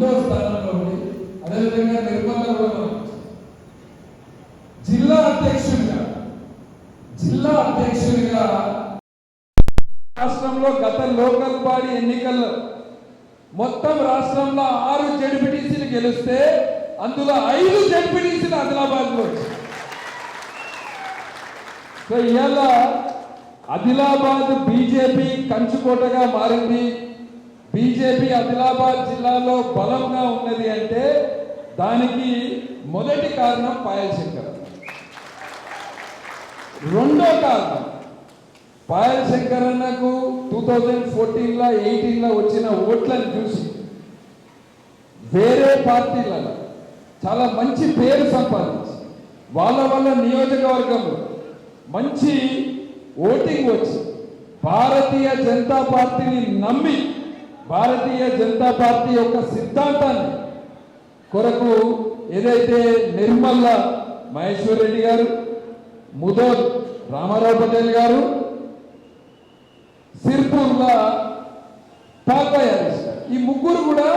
రెండో స్థానంలో ఉంది అదేవిధంగా నిర్మల జిల్లా అధ్యక్షుడిగా జిల్లా అధ్యక్షుడిగా రాష్ట్రంలో గత లోకల్ బాడీ ఎన్నికల్లో మొత్తం రాష్ట్రంలో ఆరు జడ్పీటీసీలు గెలిస్తే అందులో ఐదు జడ్పీటీసీలు ఆదిలాబాద్లో ఇవాళ ఆదిలాబాద్ బీజేపీ కంచుకోటగా మారింది. బీజేపీ ఆదిలాబాద్ జిల్లాలో బలంగా ఉన్నది అంటే దానికి మొదటి కారణం పాయల్శంకర్. రెండో కారణం పాయల్ శంకరన్నకు టూ థౌజండ్ ఫోర్టీన్లో ఎయిటీన్లో వచ్చిన ఓట్లను చూసి వేరే పార్టీలలో చాలా మంచి పేరు సంపాదించి వాళ్ళ వాళ్ళ నియోజకవర్గంలో మంచి ఓటింగ్ వచ్చి భారతీయ జనతా పార్టీని నమ్మి భారతీయ జనతా పార్టీ యొక్క సిద్ధాంతాన్ని కొరకు ఏదైతే నిర్మల్ల మహేశ్వర్ రెడ్డి గారు ముదోర్ రామారావు పటేల్ గారు సిర్పూర్ల పాల్పై ఈ ముగ్గురు కూడా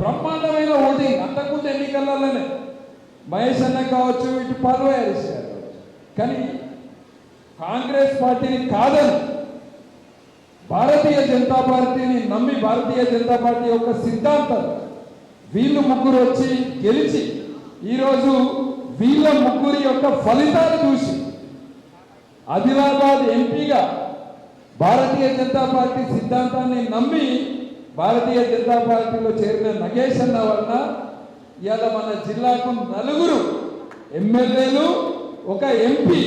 బ్రహ్మాండమైన ఓటింగ్. అంతకుముందు ఎన్నికలలోనే మహేష్ అన్న కావచ్చు ఇటు పాల్వై కానీ కాంగ్రెస్ పార్టీని కాదని భారతీయ జనతా పార్టీని నమ్మి భారతీయ జనతా పార్టీ యొక్క సిద్ధాంతం. వీళ్ళు ముగ్గురు వచ్చి గెలిచి ఈరోజు వీళ్ళ ముగ్గురి యొక్క ఫలితాలు చూసి ఆదిలాబాద్ ఎంపీగా భారతీయ జనతా పార్టీ సిద్ధాంతాన్ని నమ్మి భారతీయ జనతా పార్టీలో చేరిన నగేష్ అన్న వలన ఇవాళ మన జిల్లాకు నలుగురు ఎమ్మెల్యేలు ఒక ఎంపీ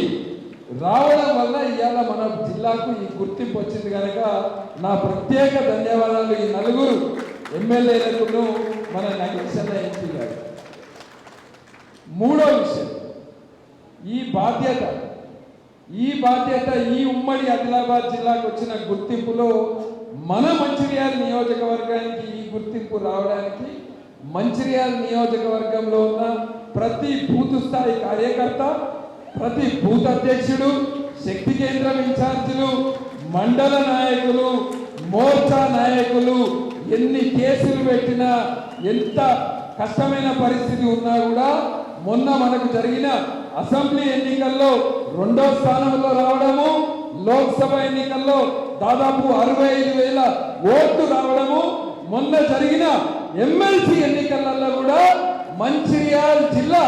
రావడం వల్ల ఇవాళ మన జిల్లాకు ఈ గుర్తింపు వచ్చింది కనుక నా ప్రత్యేక ధన్యవాదాలు ఈ నలుగురు ఎమ్మెల్యేలకు మన నగేష్ ఎంపీ గారు. మూడో విషయం ఈ బాధ్యత ఈ బాధ్యత ఈ ఉమ్మడి ఆదిలాబాద్ జిల్లాకు వచ్చిన గుర్తింపులో మన మంచిర్యాల నియోజకవర్గానికి ఈ గుర్తింపు రావడానికి మంచిర్యాల నియోజకవర్గంలో ఉన్న ప్రతి బూత్ స్థాయి కార్యకర్త ప్రతి బూత్ అధ్యక్షుడు శక్తి కేంద్రం ఇన్ఛార్జీలు మండల నాయకులు మోర్చా నాయకులు ఎన్ని కేసులు పెట్టినా ఎంత కష్టమైన పరిస్థితి ఉన్నా కూడా మొన్న మనకు జరిగిన అసెంబ్లీ ఎన్నికల్లో రెండో స్థానంలో రావడము లోక్సభ ఎన్నికల్లో దాదాపు అరవై ఐదు వేల ఓట్లు రావడము మొన్న జరిగిన ఎమ్మెల్సీ ఎన్నికలలో కూడా మంచిర్యాల జిల్లా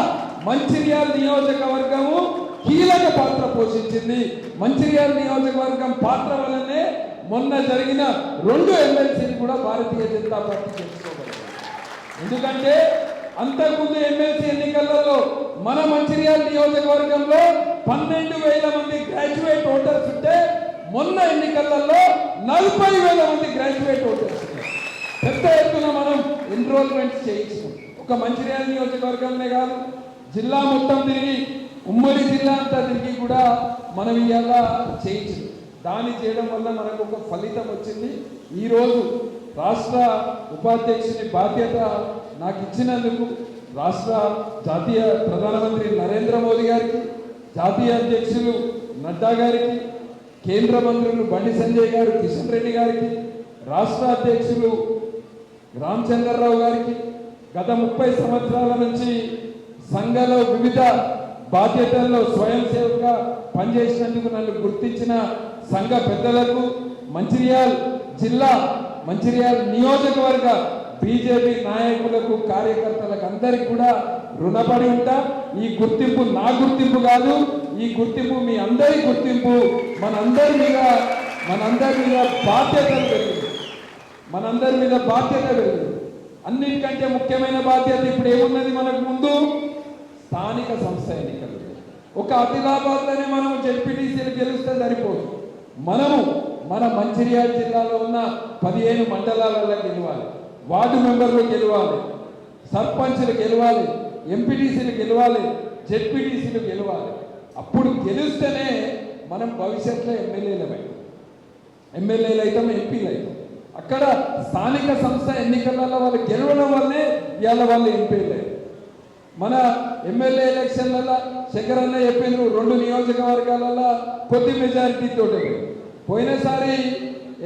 మంచిర్యాల నియోజకవర్గము కీలక పాత్ర పోషించింది. మంచిర్యాల నియోజకవర్గం పాత్ర వల్లనే మొన్న జరిగిన రెండు ఎమ్మెల్సీని కూడా భారతీయ జనతా పార్టీ గెలుచుకోగలిగింది ఎందుకంటే అంతకుముందు ఎమ్మెల్సీ ఎన్నికలలో మన మంచిర్యాల నియోజకవర్గంలో పన్నెండు వేల మంది గ్రాడ్యుయేట్ ఓటర్స్ ఉంటే మొన్న ఎన్నికలలో నలభై వేల మంది గ్రాడ్యుయేట్ ఓటర్స్ పెద్ద ఎత్తున మనం ఎన్రోల్మెంట్ చేయించాం ఒక మంచిర్యాల నియోజకవర్గంలో కాదు జిల్లా మొత్తం తిరిగి ఉమ్మడి జిల్లా అంతా తిరిగి కూడా మనం ఇవాళ చేయించాం దాన్ని చేయడం వల్ల మనకు ఒక ఫలితం వచ్చింది. ఈరోజు రాష్ట్ర ఉపాధ్యక్షుని బాధ్యత నాకు ఇచ్చినందుకు రాష్ట్ర జాతీయ ప్రధానమంత్రి నరేంద్ర మోదీ గారికి జాతీయ అధ్యక్షులు నడ్డా గారికి కేంద్ర మంత్రులు బండి సంజయ్ గారు కిషన్ రెడ్డి గారికి రాష్ట్ర అధ్యక్షులు రామచంద్రరావు గారికి గత ముప్పై సంవత్సరాల నుంచి సంఘంలో వివిధ బాధ్యతల్లో స్వయం సేవగా పనిచేసినందుకు నన్ను గుర్తించిన సంఘ పెద్దలకు మంచిర్యాల జిల్లా మంచిర్యాల నియోజకవర్గ బీజేపీ నాయకులకు కార్యకర్తలకు అందరికి కూడా రుణపడి ఉంటా. ఈ గుర్తింపు నా గుర్తింపు కాదు ఈ గుర్తింపు మీ అందరి గుర్తింపు. మనందరి మీద మనందరి మీద బాధ్యతలు పెట్టింది మనందరి మీద బాధ్యత పెరిగింది. అన్నిటికంటే ముఖ్యమైన బాధ్యత ఇప్పుడు ఏమున్నది మనకు స్థానిక సంస్థ ఎన్నికలు. ఒక ఆదిలాబాద్లోనే మనం జెడ్పీటీసీలు గెలిస్తే సరిపోదు. మనము మన మంచిర్యాల జిల్లాలో ఉన్న పదిహేను మండలాలలో గెలవాలి. వార్డు మెంబర్లు గెలవాలి. సర్పంచ్లు గెలవాలి. ఎంపీటీసీలు గెలవాలి. జెడ్పీటీసీలు గెలవాలి. అప్పుడు గెలిస్తేనే మనం భవిష్యత్తులో ఎమ్మెల్యేలమై ఎమ్మెల్యేలు అవుతాం ఎంపీలు అవుతాం అక్కడ స్థానిక సంస్థ ఎన్నికలలో వాళ్ళు గెలవడం వల్లే ఇవాళ వాళ్ళు ఎంపీలు అయ్యారు. మన ఎమ్మెల్యే ఎలక్షన్లలో శంకరన్న చెప్పిండ్రు రెండు నియోజకవర్గాలలో కొద్ది మెజారిటీ తోటి. పోయినసారి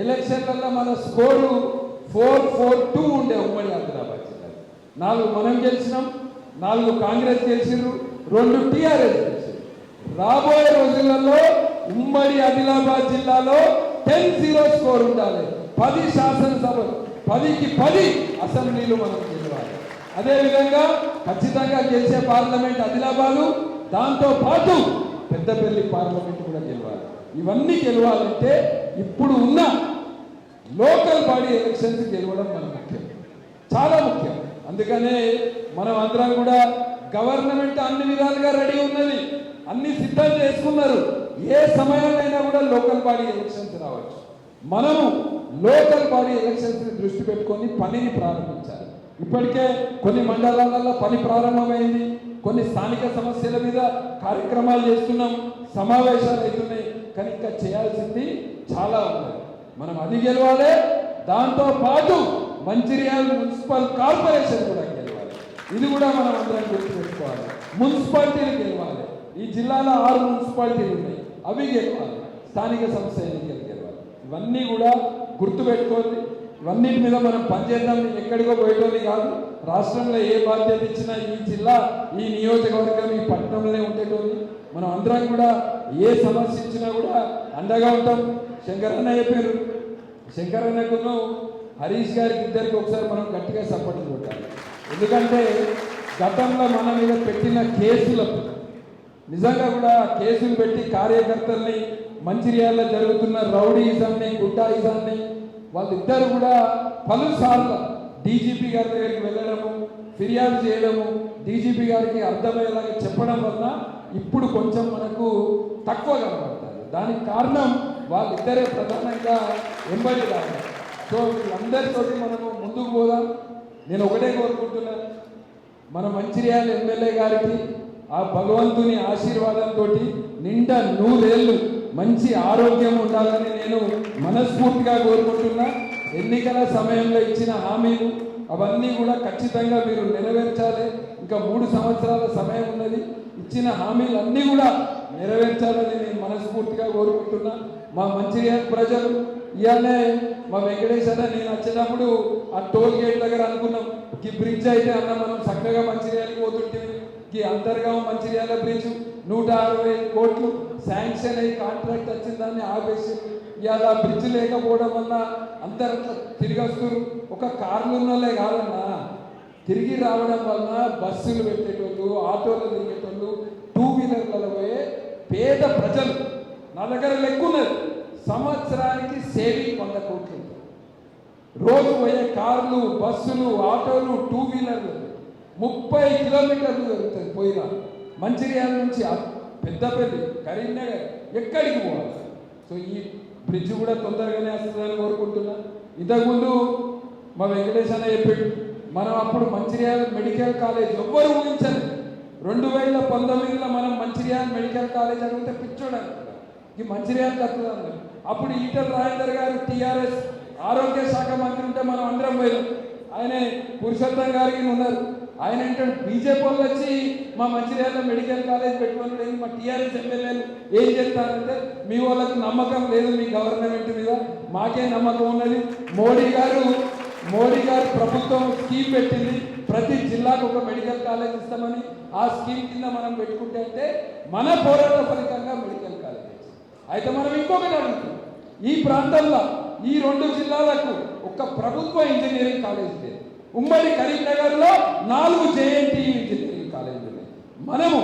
ఎలక్షన్లలో మన స్కోరు ఫోర్ ఫోర్ టూ ఉండే ఉమ్మడి ఆదిలాబాద్ జిల్లా నాలుగు మనం గెలిచినాం నాలుగు కాంగ్రెస్ గెలిచిండ్రు రెండు టీఆర్ఎస్ గెలిచిండ్రు రాబోయే రోజులలో ఉమ్మడి ఆదిలాబాద్ జిల్లాలో టెన్ జీరో స్కోర్ ఉండాలి. పది శాసనసభలు పదికి పది అసెంబ్లీలు మనం గెలవాలి. అదేవిధంగా ఖచ్చితంగా గెలిచే పార్లమెంట్ ఆదిలాబాదు. దాంతో పాటు పెద్దపల్లి పార్లమెంట్ కూడా గెలవాలి. ఇవన్నీ గెలవాలంటే ఇప్పుడు ఉన్న లోకల్ బాడీ ఎలక్షన్స్ గెలవడం మన ముఖ్యం. చాలా ముఖ్యం. అందుకనే మనం అందరం కూడా గవర్నమెంట్ అన్ని విధాలుగా రెడీ ఉన్నది. అన్ని సిద్ధం చేసుకున్నారు. ఏ సమయంలో కూడా లోకల్ బాడీ ఎలక్షన్స్ రావచ్చు. మనము లోకల్ బాడీ ఎలక్షన్స్ని దృష్టి పెట్టుకొని పనిని ప్రారంభించాలి. ఇప్పటికే కొన్ని మండలాలలో పని ప్రారంభమైంది. కొన్ని స్థానిక సమస్యల మీద కార్యక్రమాలు చేస్తున్నాం. సమావేశాలు అవుతున్నాయి. కానీ ఇంకా చేయాల్సింది చాలా ఉంది. మనం అది గెలవాలి. దాంతో పాటు మంచిర్యాల మున్సిపల్ కార్పొరేషన్ కూడా గెలవాలి. ఇది కూడా మనం అందరం గుర్తుపెట్టుకోవాలి. మున్సిపాలిటీలు గెలవాలి. ఈ జిల్లాలో ఆరు మున్సిపాలిటీలు ఉన్నాయి. అవి గెలవాలి. స్థానిక సంస్థ ఎన్నికలు గెలవాలి. ఇవన్నీ కూడా గుర్తుపెట్టుకోవాలి ఇవన్నిటి మీద మనం పనిచేద్దాం ఎక్కడికో పోయేటోని కాదు. రాష్ట్రంలో ఏ బాధ్యత ఇచ్చినా ఈ జిల్లా ఈ నియోజకవర్గం ఈ పట్టణంలోనే ఉండేటోని మనం అందరం కూడా ఏ సమస్య ఇచ్చినా కూడా అండగా ఉంటాం. శంకరన్న చెప్పారు. శంకరన్నకును హరీష్ గారికి ఇద్దరికి ఒకసారి మనం గట్టిగా సపోర్ట్ కొట్టాలి. ఎందుకంటే గతంలో మన మీద పెట్టిన కేసులకు నిజంగా కూడా కేసులు పెట్టి కార్యకర్తల్ని మంచిర్యాల జరుగుతున్న రౌడీయిజంని గుడ్డాయిజాన్ని వాళ్ళిద్దరు కూడా పలుసార్లు డీజీపీ గారి దగ్గరికి వెళ్ళడము ఫిర్యాదు చేయడము డీజీపీ గారికి అర్థమయ్యేలాగా చెప్పడం వలన ఇప్పుడు కొంచెం మనకు తక్కువ కనబడతారు దానికి కారణం వాళ్ళిద్దరే ప్రధానంగా ఎంబడి రావడం. సో వీళ్ళందరితోటి మనము ముందుకు పోదాం. నేను ఒకటే కోరుకుంటున్నాను మన మంచిర్యాల ఎమ్మెల్యే గారికి ఆ భగవంతుని ఆశీర్వాదంతో నిండా నూరేళ్ళు మంచి ఆరోగ్యం ఉండాలని నేను మనస్ఫూర్తిగా కోరుకుంటున్నా. ఎన్నికల సమయంలో ఇచ్చిన హామీలు అవన్నీ కూడా ఖచ్చితంగా మీరు నెరవేర్చాలి. ఇంకా మూడు సంవత్సరాల సమయం ఉన్నది. ఇచ్చిన హామీలు అన్నీ కూడా నెరవేర్చాలని నేను మనస్ఫూర్తిగా కోరుకుంటున్నా. మా మంచిర్యాల ప్రజలు ఇవాళనే మా వెంకటేశ్వర నేను వచ్చేటప్పుడు ఆ టోల్ గేట్ దగ్గర అనుకున్నాం. ఈ బ్రిడ్జ్ అయితే అన్న మనం చక్కగా మంచిర్యాలకి పోతుంటే గీ అంతర్గాం మంచిర్యాల బ్రిడ్జ్ నూట అరవై కోట్లు శాంక్షన్ అయ్యి కాంట్రాక్ట్ వచ్చిందాన్ని ఆపేసి ఇవాళ బ్రిడ్జ్ లేకపోవడం వల్ల అందరు తిరిగి వస్తారు ఒక కార్లు ఉన్నోళ్ళే కాదన్నా. తిరిగి రావడం వలన బస్సులు పెట్టేటోళ్ళు ఆటోలు తిరిగేటోళ్ళు టూ వీలర్లలో పోయే పేద ప్రజలు. నా దగ్గర లెక్కున్నది సంవత్సరానికి సేవింగ్ వంద కోట్లు. రోజు పోయే కార్లు బస్సులు ఆటోలు టూ వీలర్లు ముప్పై కిలోమీటర్లు జరుగుతుంది పోయినా మంచిర్యాల నుంచి పెద్దపల్లి కరీంనగర్ ఎక్కడికి పోవాలి? సో ఈ బ్రిడ్జ్ కూడా తొందరగానే వస్తుందని కోరుకుంటున్నా. ఇంతకుముందు మా వెంకటేష్ అన్న చెప్పాడు మనం అప్పుడు మంచిర్యాల మెడికల్ కాలేజ్ ఎవ్వరు ఊహించరు రెండు వేల పంతొమ్మిదిలో మనం మంచిర్యాల మెడికల్ కాలేజ్ అడిగితే పిచ్చోడానికి ఈ మంచిర్యాల కట్టుదాం అప్పుడు ఈటల రాజేందర్ గారు టీఆర్ఎస్ ఆరోగ్య శాఖ మంత్రి ఉంటే మనం అందరం పోయినాం. ఆయన పురుషోత్తం గారికి ఉన్నారు. ఆయన ఏంటంటే బీజేపీ వాళ్ళు వచ్చి మా మంచిర్యాల మెడికల్ కాలేజ్ పెట్టుకుని మా టీఆర్ఎస్ ఎమ్మెల్యేలు ఏం చెప్తారంటే మీ వాళ్ళకి నమ్మకం లేదు మీ గవర్నమెంట్ మీద మాకే నమ్మకం ఉన్నది. మోడీ గారు మోడీ గారు ప్రభుత్వం స్కీమ్ పెట్టింది ప్రతి జిల్లాకు ఒక మెడికల్ కాలేజ్ ఇస్తామని. ఆ స్కీమ్ కింద మనం పెట్టుకుంటే అంటే మన పోరాట ఫలితంగా మెడికల్ కాలేజ్. అయితే మనం ఇంకొకటి అడుగుతాం ఈ ప్రాంతంలో ఈ రెండు జిల్లాలకు ఒక ప్రభుత్వ ఇంజనీరింగ్ కాలేజ్ లేదు. ఉమ్మడి కరీంనగర్లో నాలుగు జేఎన్టీ ఇంజనీరింగ్ కాలేజీలు మనము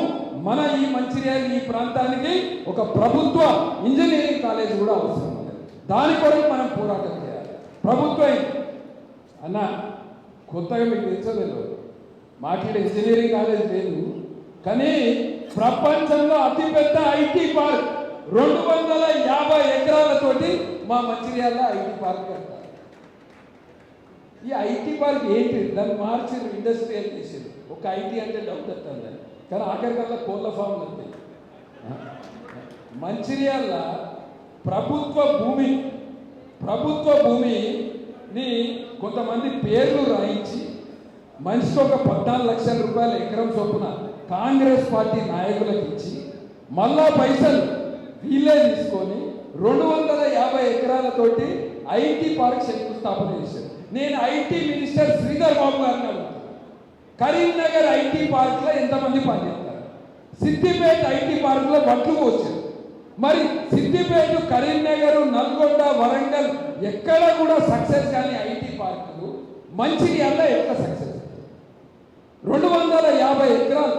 మన ఈ మంచిర్యాల ఈ ప్రాంతానికి ఒక ప్రభుత్వ ఇంజనీరింగ్ కాలేజ్ కూడా అవసరం దాని కొరకు మనం పోరాటం చేయాలి. ప్రభుత్వం అన్న కొత్తగా మీకు తెచ్చలేదు మాట్లాడే ఇంజనీరింగ్ కాలేజ్ లేదు. కానీ ప్రపంచంలో అతిపెద్ద ఐటీ పార్క్ రెండు వందల యాభై ఎకరాలతోటి మా మంచిర్యాల ఐటీ పార్క్ కట్టారు. ఈ ఐటీ పార్క్ ఏంటి? దాన్ని మార్చి ఇండస్ట్రియల్ చేసారు ఒక ఐటీ అంటే డౌట్ వస్తుంది కానీ ఆఖరికల్లా కోళ్ళ ఫామ్లు ఉంది మంచిర్యాల ప్రభుత్వ భూమి ప్రభుత్వ భూమిని కొంతమంది పేర్లు రాయించి మనిషికి ఒక పద్నాలుగు లక్షల రూపాయల ఎకరం చొప్పున కాంగ్రెస్ పార్టీ నాయకులకు ఇచ్చి మళ్ళా పైసలు వీళ్ళే తీసుకొని రెండు వందల యాభై ఎకరాలతోటి ఐటీ పార్క్ శంకుస్థాపన చేశారు. నేను ఐటీ మినిస్టర్ శ్రీధర్ బాబు గారిని అడుగుతాను కరీంనగర్ ఐటీ పార్క్లో ఎంతమంది పనిచేస్తారు? సిద్దిపేట ఐటీ పార్కులో బట్లు పోసారు మరి సిద్దిపేట కరీంనగర్ నల్గొండ వరంగల్ ఎక్కడ కూడా సక్సెస్ కానీ ఐటీ పార్కులు మంచిర్యాల ఎక్కడ సక్సెస్? రెండు వందల యాభై ఎకరాలు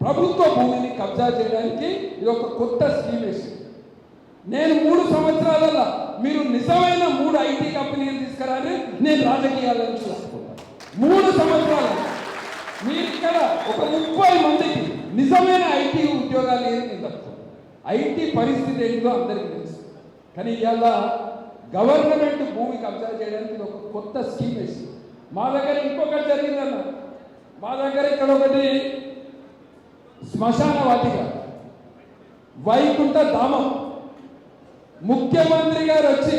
ప్రభుత్వ భూమిని కబ్జా చేయడానికి ఇది ఒక కొత్త స్కీమ్ వేసింది. నేను మూడు సంవత్సరాలలో మీరు నిజమైన మూడు ఐటీ కంపెనీలు తీసుకురాని నేను రాజకీయాలను చూసుకుంటాను మూడు సంవత్సరాలు. మీరు ఇక్కడ ఒక ముప్పై మందికి నిజమైన ఐటీ ఉద్యోగాలు ఏమి నేను తప్పు ఐటీ పరిస్థితి ఏంటో అందరికీ తెలుసు. కానీ ఇవాళ గవర్నమెంట్ భూమి కబ్జా చేయడానికి ఒక కొత్త స్కీమ్ వేసింది. మా దగ్గర ఇంకొకటి జరిగిందన్న. మా దగ్గర ఇక్కడ ఒకటి శ్మశాన వాటిక. వైకుంఠ ధామం. ముఖ్యమంత్రి గారు వచ్చి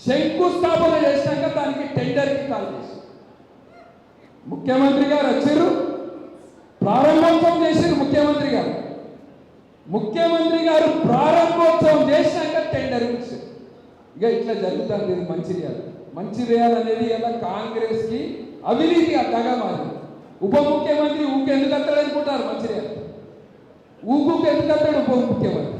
శంకుస్థాపన చేసినాక దానికి టెండర్కి కాల్ చేసి ముఖ్యమంత్రి గారు వచ్చారు ప్రారంభోత్సవం చేశారు ముఖ్యమంత్రి గారు. ముఖ్యమంత్రి గారు ప్రారంభోత్సవం చేసినాక టెండర్ ఇచ్చారు. ఇక ఇట్లా జరుగుతుంది ఇది మంచిర్యాల మంచిర్యాల అనేది ఎలా కాంగ్రెస్కి అవినీతి అడ్డగా మారింది ఉప ముఖ్యమంత్రి ఊకెందుకు అత్తాడు అనుకుంటారు మంచిర్యాల ఊకు ఎందుకు అత్తాడు ఉప ముఖ్యమంత్రి?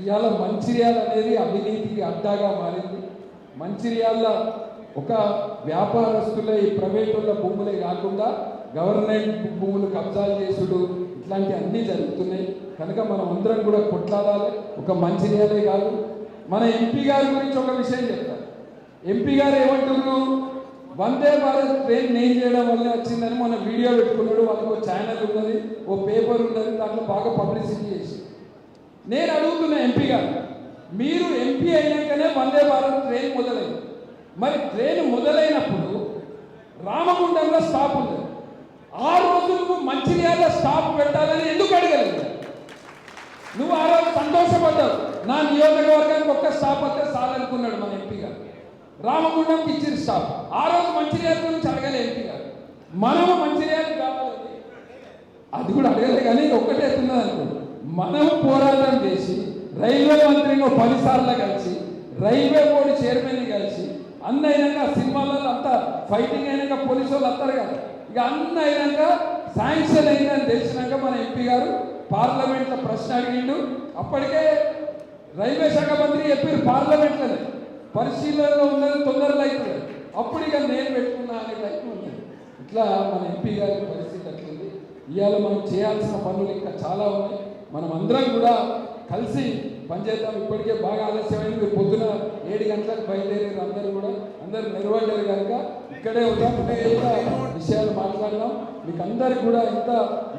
ఇవాళ మంచిర్యాల అనేది అవినీతికి అడ్డాగా మారింది. మంచిర్యాల ఒక వ్యాపారస్తుల ఈ ప్రైవేటుల భూములే కాకుండా గవర్నమెంట్ భూములు కబ్జాలు చేసుడు ఇట్లాంటి అన్నీ జరుగుతున్నాయి. కనుక మనం అందరం కూడా కొట్లాడాలి. ఒక మంచిర్యాలే కాదు. మన ఎంపీ గారి గురించి ఒక విషయం చెప్తారు ఎంపీ గారు ఏమంటున్నారు వందే భారత్ ట్రైన్ నేను చేయడం వల్ల వచ్చిందని మన వీడియో పెట్టుకున్నాడు. వాళ్ళకి ఒక ఛానల్ ఉన్నది ఓ పేపర్ ఉన్నది దాంట్లో బాగా పబ్లిసిటీ చేసి నేను అడుగుతున్న ఎంపీ గారు మీరు ఎంపీ అయినాకనే వందే భారత్ ట్రైన్ మొదలైంది. మరి ట్రైన్ మొదలైనప్పుడు రామగుండంలో స్టాప్ ఉంది. ఆ రోజులకు మంచిర్యాల స్టాప్ పెట్టాలని ఎందుకు అడగలేదు? నువ్వు ఆ రోజు సంతోషపడ్డావు. నా నియోజకవర్గానికి ఒక్క స్టాప్ వస్తే సాలనుకున్నాడు మన ఎంపీ గారు. రామగుండంకి ఇచ్చిన స్టాప్. ఆ రోజు మంచిర్యాల గురించి అడగలే ఎంపీ గారు. మనము మంచిర్యాలకు కావాలి. అది కూడా అడగలే కానీ ఒక్కటే ఎత్తున్నది అనుకో. మనం పోరాటం చేసి రైల్వే మంత్రిని ఒక పదిసార్లు కలిసి రైల్వే బోర్డు చైర్మన్ని కలిసి అన్న అయినాక సినిమాలలో అంతా ఫైటింగ్ అయినాక పోలీసు వాళ్ళు వస్తారు కదా. ఇక అన్న అయినాక శాంక్షన్ అయిందని తెలిసినాక మన ఎంపీ గారు పార్లమెంట్లో ప్రశ్న అడిగిండు. అప్పటికే రైల్వే శాఖ మంత్రి చెప్పారు పార్లమెంట్లోనే పరిశీలనలో ఉన్నది తొందరలో అవుతుంది అప్పుడు ఇక నేను పెట్టుకున్నా అనే టైప్ ఉంది ఇట్లా మన ఎంపీ గారి పరిస్థితి అట్లుంది. ఇవాళ మనం చేయాల్సిన పనులు ఇంకా చాలా ఉన్నాయి. మనం అందరం కూడా కలిసి పనిచేద్దాం. ఇప్పటికే బాగా ఆలస్యమైంది. మీరు పొద్దున ఏడు గంటలకు బయలుదేరారు అందరూ కూడా. అందరూ నిలబడ్డారు కనుక ఇక్కడే ఉన్నాం విషయాలు మాట్లాడదాం. మీకు అందరికి కూడా ఇంత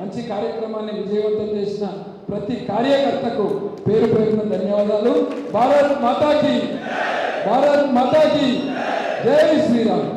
మంచి కార్యక్రమాన్ని విజయవంతం చేసిన ప్రతి కార్యకర్తకు పేరు పేరున ధన్యవాదాలు. భారత్ మాతాకి. భారత్ మాతాకి. జై శ్రీరామ్.